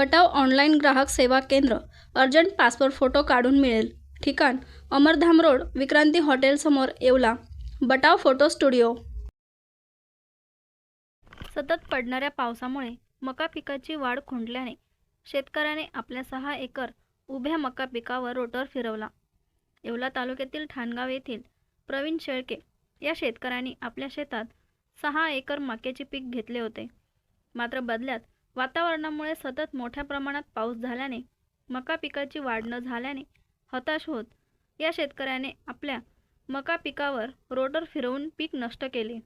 बटाव online ग्राहक सेवा केंद्र अर्जंट पासपोर्ट फोटो काढून मिळेल. ठिकाण अमरधाम रोड विक्रांती हॉटेलसमोर येवला. Batav photo studio. सतत पडणाऱ्या पावसामुळे मका पिकाची वाढ खुंटल्याने शेतकऱ्याने आपल्या सहा एकर उभ्या मका पिकावर रोटर फिरवला. येवला तालुक्यातील ठाणगाव येथील प्रवीण शेळके या शेतकऱ्यांनी आपल्या शेतात सहा एकर मक्याचे पीक घेतले होते. मात्र बदल्यात वातावरणामुळे सतत मोठ्या प्रमाणात पाऊस झाल्याने मका पिकाची वाढ न झाल्याने हताश होत. या शेतकऱ्याने आपल्या मका पिकावर रोटर फिरवून पीक नष्ट केले.